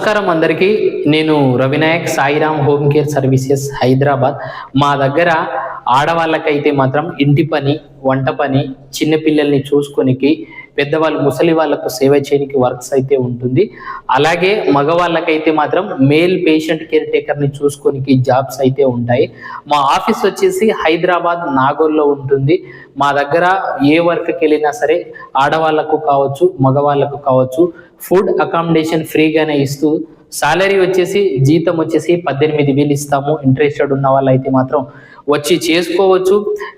నమస్కారం అందరికీ. నేను Ravinayak Sairam home care services Hyderabad. మా దగ్గర ఆడవాళ్ళకైతే మాత్రం ఇంటి పని వంట పని చిన్నపిల్లల్ని చూసుకొనికి పెద్దవాళ్ళు ముసలి వాళ్ళకు సేవ చేయడానికి వర్క్స్ అయితే ఉంటుంది. అలాగే మగవాళ్ళకైతే మాత్రం మేల్ పేషెంట్ కేర్ టేకర్ని చూసుకోనికి జాబ్స్ అయితే ఉంటాయి. మా ఆఫీస్ వచ్చేసి హైదరాబాద్ నాగోల్లో ఉంటుంది. మా దగ్గర ఏ వర్క్కి వెళ్ళినా సరే ఆడవాళ్ళకు కావచ్చు మగవాళ్ళకు కావచ్చు ఫుడ్ అకామిడేషన్ ఫ్రీగానే ఇస్తూ సాలరీ వచ్చేసి జీతం వచ్చేసి పద్దెనిమిది వేలు ఇస్తాము. ఇంట్రెస్టెడ్ ఉన్న వాళ్ళు అయితే మాత్రం వచ్చి చేసుకోవచ్చు.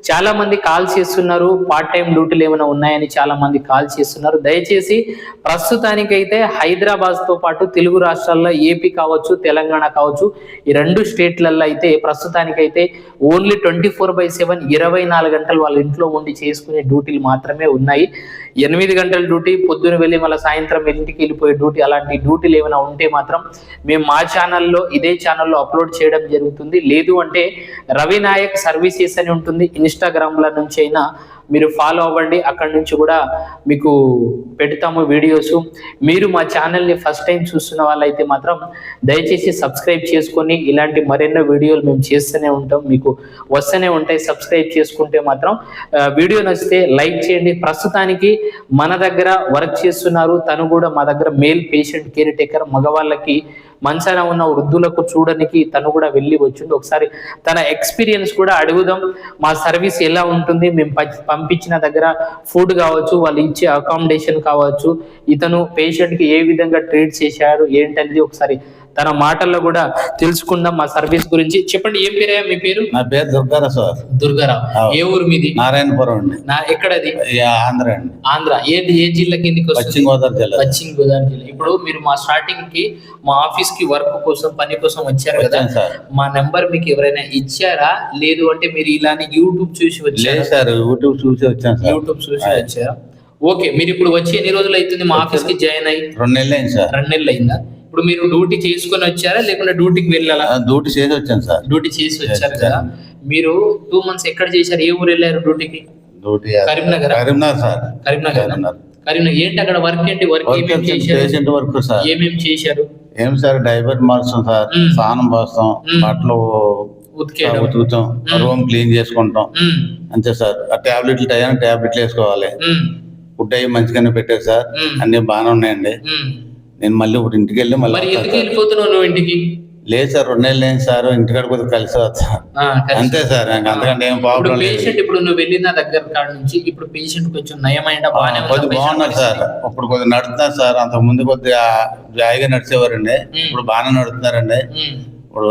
చాలా మంది కాల్ చేస్తున్నారు. పార్ట్ టైం డ్యూటీలు ఏమైనా ఉన్నాయని చాలా మంది కాల్ చేస్తున్నారు. దయచేసి ప్రస్తుతానికైతే హైదరాబాద్తో పాటు తెలుగు రాష్ట్రాల్లో ఏపీ కావచ్చు తెలంగాణ కావచ్చు ఈ రెండు స్టేట్లలో అయితే ప్రస్తుతానికైతే only twenty four by seven ఇరవై నాలుగు గంటలు వాళ్ళ ఇంట్లో ఉండి చేసుకునే డ్యూటీలు మాత్రమే ఉన్నాయి. ఎనిమిది గంటల డ్యూటీ పొద్దున వెళ్ళి మళ్ళీ సాయంత్రం ఇంటికి వెళ్ళిపోయే డ్యూటీ అలాంటి డ్యూటీలు ఏమైనా ఉంటే మాత్రం మేము మా ఛానల్లో ఇదే ఛానల్లో అప్లోడ్ చేయడం జరుగుతుంది. లేదు అంటే రవి నాయక్ సర్వీసెస్ అని ఉంటుంది. ఇన్స్టాగ్రామ్ల నుంచి అయినా మీరు ఫాలో అవ్వండి. అక్కడి నుంచి కూడా మీకు పెడతాము వీడియోస్ మీరు మా ఛానల్ని ఫస్ట్ టైం చూస్తున్న వాళ్ళైతే మాత్రం దయచేసి సబ్స్క్రైబ్ చేసుకొని ఇలాంటి మరెన్నో వీడియోలు మేము చేస్తూనే ఉంటాం. మీకు వస్తూనే ఉంటాయి. సబ్స్క్రైబ్ చేసుకుంటే మాత్రం వీడియో నచ్చితే లైక్ చేయండి. ప్రస్తుతానికి మన దగ్గర వర్క్ చేస్తున్నారు. తను కూడా మా దగ్గర మేల్ పేషెంట్ కేర్ టేకర్ మగవాళ్ళకి మంచాన ఉన్న వృద్ధులకు చూడడానికి తను కూడా వెళ్ళి వచ్చింది ఒకసారి తన ఎక్స్పీరియన్స్ కూడా అడుగుదాం. మా సర్వీస్ ఎలా ఉంటుంది? మేము పంపించిన దగ్గర ఫుడ్ కావచ్చు వాళ్ళు ఇచ్చే అకామిడేషన్ కావచ్చు. ఇతను పేషెంట్కి ఏ విధంగా ట్రీట్ చేశారు? ఏంటనేది ఒకసారి తన మాటల్లో కూడా తెలుసుకుందాం మా సర్వీస్ గురించి. చెప్పండి ఏం పేరే మీ పేరు? నా పేరు దుర్గారా సార్. దుర్గారావు. ఏ ఊరు మీది? నారాయణపురం అండి. నా ఎక్కడది? ఆంధ్ర అండి. ఆంధ్ర. ఏ ఏ జిల్లా కిందకి పశ్చిమ గోదావరి జిల్లా. పశ్చిమ గోదావరి జిల్లా. ఇప్పుడు మీరు మా స్టార్టింగ్కి మా ఆఫీస్కి వర్క్ కోసం పని కోసం వచ్చారు కదా? మా నెంబర్ మీకు ఎవరైనా ఇచ్చారా? లేదు అంటే మీరు ఇలానే యూట్యూబ్ చూసి వచ్చారా? సార్ యూట్యూబ్ చూసి వచ్చాను సార్. యూట్యూబ్ చూసి వచ్చారా? ఓకే మీరు ఇప్పుడు వచ్చి ఎన్ని రోజులు అవుతుంది మా ఆఫీస్కి జాయిన్ అయ్యి? రెండు నెలలు అయింది సార్. రెండు నెలలు అయిందా? ఇప్పుడు మీరు డ్యూటీ చేసుకొని వచ్చారా? లేకుంటే డ్యూటీకి వెళ్ళాలా? డ్యూటీ చేసి వచ్చాను సార్. డ్యూటీ చేసి వచ్చారు కదా. మీరు టూ మంత్స్ ఎక్కడ చేశారు? ఏ ఊరు వెళ్ళారు డ్యూటీకి? డ్యూటీ కరీంనగర్? కరీంనగర్ సార్. కరీంనగర్? కరీంనగర్. ఏంటి అక్కడ వర్క్ ఏంటి? వర్క్ ఏమేమి చేశారు? Work sir. ఏమేమి చేశారు? ఏం సార్? డైబర్ మార్చాం సార్. స్నానం పోస్తాం. బట్టలు ఉతుకుతాం. రూమ్ క్లీన్ చేసుకుంటాం. అంతే సార్. ఆ టాబ్లెట్లు టైం టాబ్లెట్లు వేసుకోవాలి. ఫుడ్ అవి మంచిగానే పెట్టారు సార్. అన్ని బాగానే ఉన్నాయండి. నేను మళ్ళీ ఇప్పుడు ఇంటికి వెళ్ళి మళ్ళీ మరి వస్తాను ఎందుకు సార్. వెళ్ళిపోతున్నావు నువ్వు ఇంటికి లేదు సార్ రెండు నెలలు అయింది సార్ ఇంటికాడ కొద్దిగా కలిసి కలిసి. అంతే సార్ నాకు అంతకంటే ఏం ఇప్పుడు ప్రాబ్లం లేదు పేషెంట్ ఇప్పుడు నువ్వు వెళ్ళిన దగ్గర కాడ నుంచి ఇప్పుడు పేషెంట్ కొంచెం నయమైన కొద్దిగా బాగున్నారు సార్? ఇప్పుడు కొద్దిగా నడుతున్నారు సార్ అంత ముందు కొద్దిగా జాయిగా నడిచేవారండి. ఇప్పుడు బాగానే నడుతున్నారండి ఉమ్. ఇప్పుడు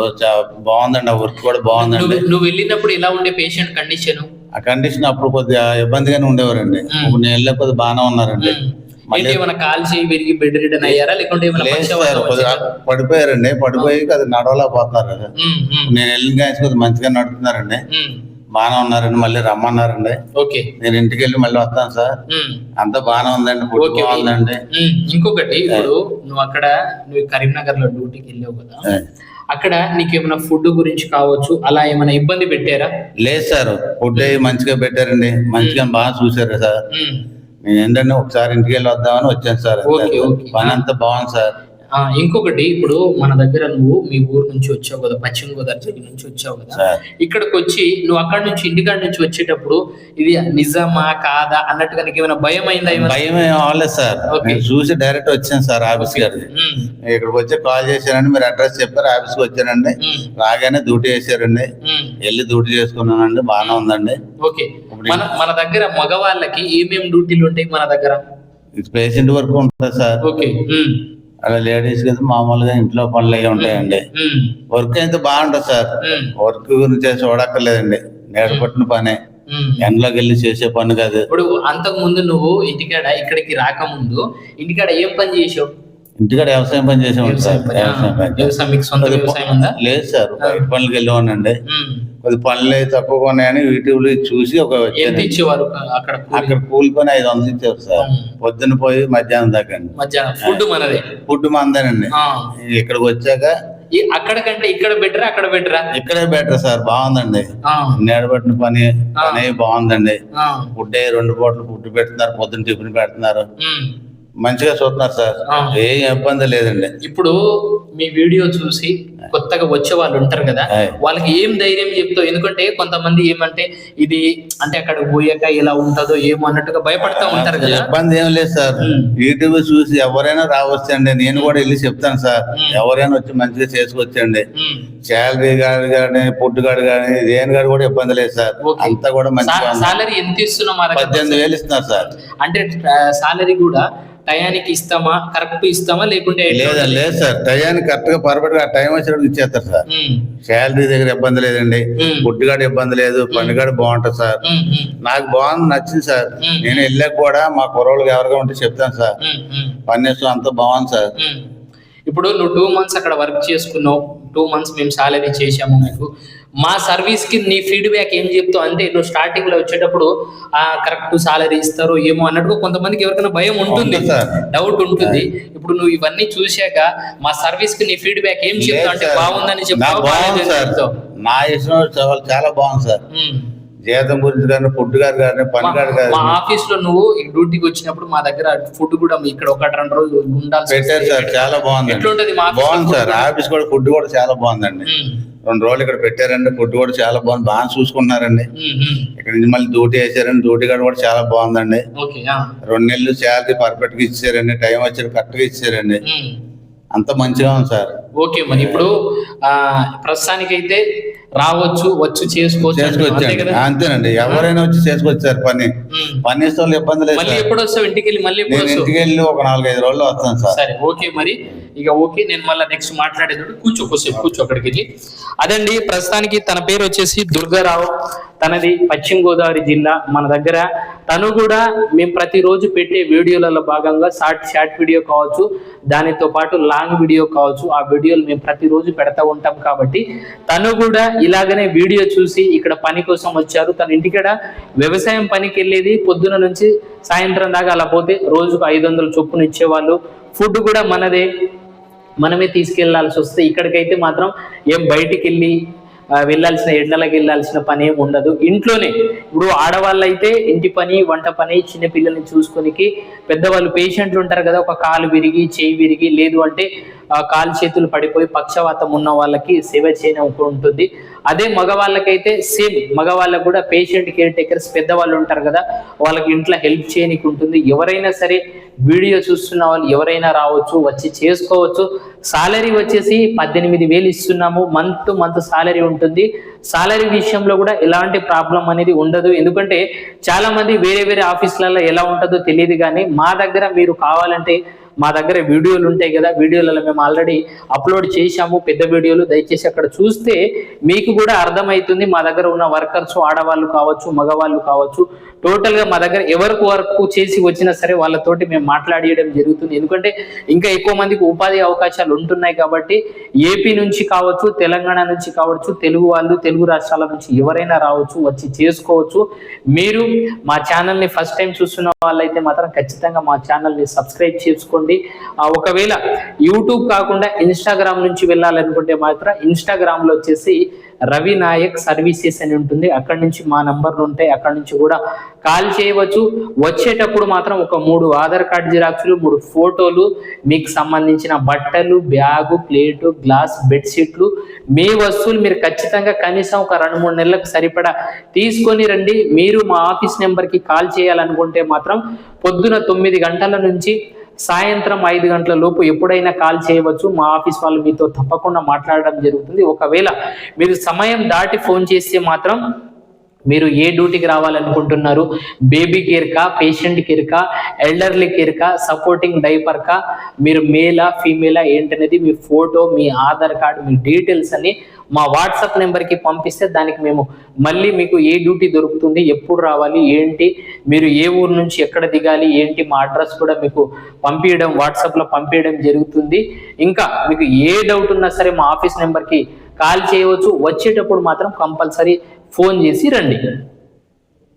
బాగుందండి ఆ వర్క్ కూడా బాగుందండి నువ్వు వెళ్ళినప్పుడు ఎలా ఉండే పేషెంట్ కండిషన్ ఆ కండిషన్ అప్పుడు కొద్దిగా ఇబ్బందిగానే ఉండేవారండి. ఇప్పుడు నేను వెళ్ళే కొద్దిగా బాగానే ఉన్నారండి ఏమైనా కాల్ చేయి విరిగి బెడ్ రిటర్న్ అయ్యారా? లేకుంటే? పడిపోయారండి. పడిపోయి అది నడవలేకపోతున్నారు నేను వెళ్ళిన కానీ కొద్దిగా మంచిగా నడుతున్నారండి. బాగానే ఉన్నారండి. మళ్ళీ రమ్మన్నారండి. ఓకే. నేను ఇంటికి వెళ్ళి మళ్ళీ వస్తాను సార్. అంతా బాగానే ఉందండి. ఉమ్, ఇంకొకటి ఇప్పుడు నువ్వు అక్కడ నువ్వు కరీంనగర్లో డ్యూటీకి వెళ్ళావు కదా. అక్కడ నీకు ఏమైనా ఫుడ్ గురించి కావచ్చు? అలా ఏమైనా ఇబ్బంది పెట్టారా? లేదు సార్. ఫుడ్ మంచిగా పెట్టారండి. మంచిగా బాగా చూసారు సార్. నేను ఏంటంటే ఒకసారి ఇంటికి వెళ్ళి వద్దామని వచ్చాను సార్. Okay, okay. పని అంతా బాగుంది సార్. ఆ, ఇంకొకటి ఇప్పుడు మన దగ్గర నువ్వు మీ ఊరు నుంచి వచ్చావు కదా పశ్చిమ గోదావరి జిల్లా నుంచి వచ్చావు కదా. సార్. ఇక్కడికి వచ్చి నువ్వు అక్కడ నుంచి ఇంటికాడ నుంచి వచ్చేటప్పుడు ఇది నిజమా కాదా అన్నట్టుగా నీకు ఏమైనా భయం అయిందా ఏమైనా? భయం ఏం అవ్వలేదు సార్. ఓకే. నేను చూసి డైరెక్ట్ వచ్చాను సార్ ఆఫీస్ ఉమ్, ఇక్కడికి వచ్చి కాల్ చేశానండి మీరు అడ్రస్ చెప్పారు ఆఫీస్కి వచ్చానండి. ఉమ్, రాగానే డ్యూటీ ఉమ్. వెళ్ళి డ్యూటీ చేసుకున్నానండి బాగానే ఉందండి. ఓకే. మన మన దగ్గర మగవాళ్ళకి ఏమేం డ్యూటీలు ఉంటాయి మన దగ్గర? పేషెంట్ వరకు ఉంటుంది సార్. ఓకే అలా లేడీస్కి మామూలుగా ఇంట్లో పనులు అవి ఉంటాయండి వర్క్ అయితే బాగుంటుంది సార్. వర్క్ గురించి చూడక్కర్లేదండి. నేడు పట్టిన పనే. ఎండలోకి వెళ్ళి చేసే పని కాదు. ఇప్పుడు అంతకు ముందు నువ్వు ఇంటికాడ ఇక్కడికి రాకముందు ఇంటికాడ ఏం పని చేసావు? ఇంటికాడ వ్యవసాయం పని చేసేవాడు సార్. వ్యవసాయం పని. లేదు సార్. బయట పనులకి వెళ్ళేవాడినండి. ఉమ్. కొద్ది పనులు అయితే తక్కువగా ఉన్నాయని యూట్యూబ్లో చూసి ఒక ఎంత ఇచ్చేవారు అక్కడ? అక్కడ కూలి? పని ఐదు వందలు ఇచ్చారు సార్. ఉమ్. పొద్దున్న పోయి మధ్యాహ్నం దాకా అండి. మధ్యాహ్నం. ఫుడ్ మనదే. ఫుడ్ మందేనండి. ఆ. ఇక్కడికి వచ్చాక అక్కడ కంటే ఇక్కడ బెటరా అక్కడ బెటరా? ఇక్కడే బెటర్ సార్ బాగుందండి. నేడబట్టిన పని పని బాగుందండి. ఫుడ్ రెండు పూటలు ఫుడ్ పెడుతున్నారు పొద్దున్న టిఫిన్ పెడుతున్నారు. మంచిగా చూస్తున్నారు సార్. ఏం ఇబ్బంది లేదండి. ఇప్పుడు మీ వీడియో చూసి కొత్తగా వచ్చే వాళ్ళు ఉంటారు కదా. వాళ్ళకి ఏం ధైర్యం చెప్తావు? ఎందుకంటే కొంతమంది ఏమంటే ఇది అంటే అక్కడికి పోయాక ఇలా ఉంటుందో ఏమో అన్నట్టుగా భయపడతా ఉంటారు కదా. ఇబ్బంది ఏం లేదు సార్. యూట్యూబ్ చూసి ఎవరైనా రావచ్చండి. నేను కూడా వెళ్ళి చెప్తాను సార్. ఎవరైనా వచ్చి మంచిగా చేసుకొచ్చండి. శాలరీ గారు కానీ ఫుడ్ గారు కానీ దేని గారు కూడా ఇబ్బంది లేదు సార్. అంతా కూడా మంచిగా ఉంది. సాలరీ ఎంత ఇస్తున్నాం పద్దెనిమిది వేలు ఇస్తున్నారు సార్. అంటే సాలరీ కూడా టయానికి ఇస్తామా? కరెక్ట్ ఇస్తామా? లేకుంటే లేదా? లేదు సార్. టయానికి కరెక్ట్గా పర్ఫెక్ట్గా టైం వచ్చేటప్పుడు ఇచ్చేస్తారు సార్. శాలరీ దగ్గర ఇబ్బంది లేదండి గారు ఇబ్బంది లేదు పని గారు బాగుంటుంది సార్. నాకు బాగుంది నచ్చింది సార్. నేను వెళ్ళాక కూడా మా కుర్రోళ్ళకి ఎవరిగా ఉంటే చెప్తాను సార్. పని చేస్తూ అంతా బాగుంది సార్. ఇప్పుడు నువ్వు టూ మంత్స్ అక్కడ వర్క్ చేసుకున్నావు టూ మంత్స్ మేము సాలరీ చేశాము మీకు. మా సర్వీస్కి నీ ఫీడ్బ్యాక్ ఏం చెప్తావు అంటే నువ్వు స్టార్టింగ్లో వచ్చేటప్పుడు కరెక్ట్ సాలరీ ఇస్తారు ఏమో అన్నట్టుగా కొంతమందికి ఎవరికైనా భయం ఉంటుంది. డౌట్ ఉంటుంది. ఇప్పుడు నువ్వు ఇవన్నీ చూశాక మా సర్వీస్కి నీ ఫీడ్బ్యాక్ ఏం చెప్తావు అంటే. బాగుందని చెప్తావు. నా ఇష్టం చాలా బాగుంది సార్. జీతం గురించి కానీ ఫుడ్ గారు కానీ పని మా- గారు మా కానీ ఆఫీస్లో నువ్వు డ్యూటీకి వచ్చినప్పుడు మా దగ్గర ఫుడ్ కూడా ఇక్కడ ఒకటి రెండు రోజులు ఉండాల్సి పెట్టారు సార్ చాలా బాగుంది ఎట్లుంటది మా బాగుంది సార్? ఆఫీస్ కూడా ఫుడ్ కూడా చాలా బాగుందండి. రెండు రోజులు ఇక్కడ పెట్టారండి ఫుడ్ కూడా చాలా బాగుంది బాగా. ఉమ్. ఇక్కడ నుంచి మళ్ళీ డ్యూటీ వేసారండి డ్యూటీ గారు కూడా చాలా బాగుందండి. రెండు నెలలు శాలరీ పర్ఫెక్ట్గా ఇచ్చారండి టైం వచ్చి కరెక్ట్గా ఇచ్చారండి. అంత మంచిగా ఉంది సార్ ఓకే మరి ఇప్పుడు ఆ ప్రస్తుతానికైతే రావచ్చు వచ్చి చేసుకోవచ్చు అంతేనండి. ఎవరైనా వచ్చి చేసుకొచ్చారు పని. పని వాళ్ళు ఇబ్బంది లేదు మళ్ళీ. ఎప్పుడు వస్తావు ఇంటికి వెళ్ళి మళ్ళీ ఇంటికి వెళ్ళి ఒక నాలుగైదు రోజులు వస్తాను సార్. సరే ఓకే మరి. ఇక ఓకే నేను మళ్ళీ నెక్స్ట్ మాట్లాడేటప్పుడు కూర్చో కొద్దిసేపు కూర్చో అక్కడికి వెళ్ళి. అదండి ప్రస్తుతానికి తన పేరు వచ్చేసి దుర్గారావు. తనది పశ్చిమ గోదావరి జిల్లా మన దగ్గర. తను కూడా మేము ప్రతిరోజు పెట్టే వీడియోలలో భాగంగా షార్ట్ షార్ట్ వీడియో కావచ్చు దానితో పాటు లాంగ్ వీడియో కావచ్చు ఆ వీడియోలు మేము ప్రతిరోజు పెడతా ఉంటాం కాబట్టి తను కూడా ఇలాగనే వీడియో చూసి ఇక్కడ పని కోసం వచ్చారు. తన ఇంటికడ వ్యవసాయం పనికి వెళ్ళేది పొద్దున నుంచి సాయంత్రం దాకా అలా పోతే రోజుకు ఐదు వందల చొప్పున ఇచ్చేవాళ్ళు. ఫుడ్ కూడా మనదే. మనమే తీసుకెళ్ళాల్సి వస్తే ఇక్కడికైతే మాత్రం ఏం బయటికి వెళ్ళి వెళ్ళాల్సిన ఎండలకు వెళ్ళాల్సిన పని ఏమి ఉండదు. ఇంట్లోనే ఇప్పుడు ఆడవాళ్ళు అయితే ఇంటి పని వంట పని చిన్న పిల్లల్ని చూసుకొనికి పెద్దవాళ్ళు పేషెంట్లు ఉంటారు కదా ఒక కాలు విరిగి చేయి విరిగి లేదు అంటే కాలు చేతులు పడిపోయి పక్షవాతం ఉన్న వాళ్ళకి సేవ చేయడం ఉంటుంది. అదే మగవాళ్ళకైతే సేమ్ మగవాళ్ళకు కూడా పేషెంట్ కేర్ టేకర్స్ పెద్దవాళ్ళు ఉంటారు కదా వాళ్ళకి ఇంట్లో హెల్ప్ చేయనికి ఉంటుంది. ఎవరైనా సరే వీడియో చూస్తున్న వాళ్ళు ఎవరైనా రావచ్చు వచ్చి చేసుకోవచ్చు. సాలరీ వచ్చేసి పద్దెనిమిది వేలు ఇస్తున్నాము. మంత్ టు మంత్ సాలరీ ఉంటుంది. సాలరీ విషయంలో కూడా ఎలాంటి ప్రాబ్లం అనేది ఉండదు. ఎందుకంటే చాలా మంది వేరే వేరే ఆఫీసులలో ఎలా ఉంటుందో తెలియదు కానీ మా దగ్గర మీరు కావాలంటే మా దగ్గర వీడియోలు ఉంటాయి కదా వీడియోలలో మేము ఆల్రెడీ అప్లోడ్ చేశాము పెద్ద వీడియోలు. దయచేసి అక్కడ చూస్తే మీకు కూడా అర్థమవుతుంది మా దగ్గర ఉన్న వర్కర్స్ ఆడవాళ్ళు కావచ్చు మగవాళ్ళు కావచ్చు. టోటల్గా మా దగ్గర ఎవరికి వర్క్ చేసి వచ్చినా సరే వాళ్ళతోటి మేము మాట్లాడియడం జరుగుతుంది. ఎందుకంటే ఇంకా ఎక్కువ మందికి ఉపాధి అవకాశాలు ఉంటున్నాయి కాబట్టి ఏపీ నుంచి కావచ్చు తెలంగాణ నుంచి కావచ్చు తెలుగు వాళ్ళు తెలుగు రాష్ట్రాల నుంచి ఎవరైనా రావచ్చు వచ్చి చేసుకోవచ్చు. మీరు మా ఛానల్ని ఫస్ట్ టైం చూస్తున్న వాళ్ళైతే మాత్రం ఖచ్చితంగా మా ఛానల్ని సబ్స్క్రైబ్ చేసుకోండి. చేసుకోండి. ఒకవేళ యూట్యూబ్ కాకుండా ఇన్స్టాగ్రామ్ నుంచి వెళ్ళాలనుకుంటే మాత్రం ఇన్స్టాగ్రామ్లో వచ్చేసి రవి నాయక్ సర్వీసెస్ అని ఉంటుంది. అక్కడ నుంచి మా నంబర్లు ఉంటాయి. అక్కడ నుంచి కూడా కాల్ చేయవచ్చు. వచ్చేటప్పుడు మాత్రం ఒక మూడు ఆధార్ కార్డ్ జిరాక్స్లు మూడు ఫోటోలు మీకు సంబంధించిన బట్టలు బ్యాగు ప్లేటు గ్లాస్ బెడ్షీట్లు. మీ వస్తువులు మీరు ఖచ్చితంగా కనీసం ఒక రెండు మూడు నెలలకు సరిపడా తీసుకొని రండి. మీరు మా ఆఫీస్ నెంబర్కి కాల్ చేయాలనుకుంటే మాత్రం పొద్దున తొమ్మిది గంటల నుంచి సాయంత్రం ఐదు గంటల లోపు ఎప్పుడైనా కాల్ చేయవచ్చు. మా ఆఫీస్ వాళ్ళు మీతో తప్పకుండా మాట్లాడడం జరుగుతుంది. ఒకవేళ మీరు సమయం దాటి ఫోన్ చేస్తే మాత్రం మీరు ఏ డ్యూటీకి రావాలనుకుంటున్నారు? బేబీ కేర్ కా పేషెంట్ కేర్ కా ఎల్డర్లీ కేర్ కా సపోర్టింగ్ డైపర్ కా? మీరు మేలా ఫీమేలా ఏంటనేది మీ ఫోటో మీ ఆధార్ కార్డు మీ డీటెయిల్స్ అన్ని మా వాట్సాప్ నెంబర్కి పంపిస్తే దానికి మేము మళ్ళీ మీకు ఏ డ్యూటీ దొరుకుతుంది ఎప్పుడు రావాలి ఏంటి మీరు ఏ ఊరు నుంచి ఎక్కడ దిగాలి ఏంటి మా అడ్రస్ కూడా మీకు పంపించడం వాట్సాప్లో పంపించడం జరుగుతుంది. ఇంకా మీకు ఏ డౌట్ ఉన్నా సరే మా ఆఫీస్ నెంబర్కి కాల్ చేయవచ్చు. వచ్చేటప్పుడు మాత్రం కంపల్సరీ ఫోన్ చేసి రండి.